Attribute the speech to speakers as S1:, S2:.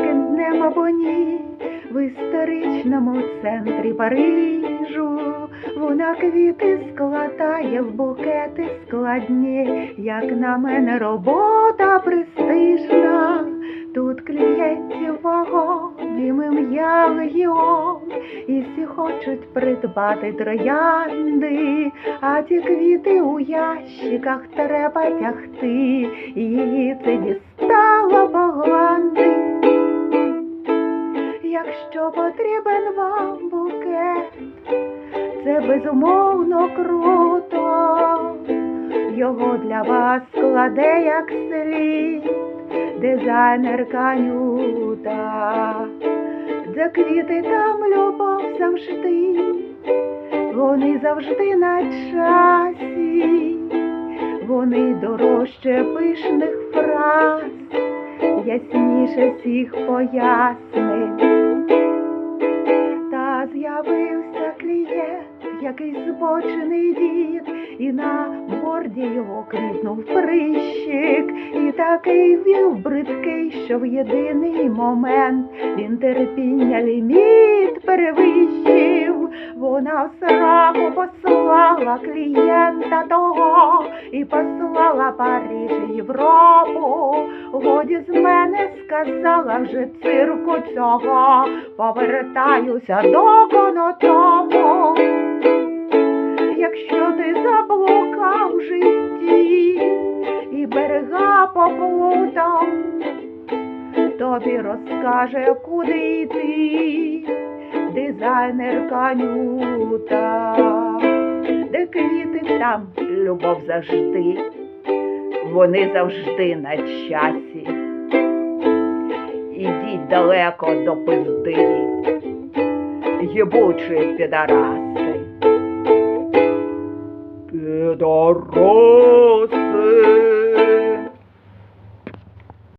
S1: заглянемо або ні в історичному центрі Парижу. Вона квіти складає в букети складні, як на мене робота престижна. Тут клієнтів вагон, дім ім'я легіон, і всі хочуть придбати троянди, а ті квіти у ящиках треба тягти, її це дістало Якщо потрібен вам букет, це безумовно круто, його для вас складе як слід дизайнер канюта, де квіти там любов завжди, вони завжди на часі, вони дорожче пишних фраз, ясніше всіх пояснень. Який збочений дід, і на морді його квітнув прищик, і такий вів бридкий, що в єдиний момент він терпіння ліміт перевищив. Вона в сраку послала клієнта того і послала Париж і Європу. Годі з мене сказала вже цирку цього, повертаюся до конотопу. Тобі розкаже, куди йти дизайнер канюта, де квіти там любов завжди, вони завжди на часі. Ідіть далеко до пизди, єбучі підараси. Підараси.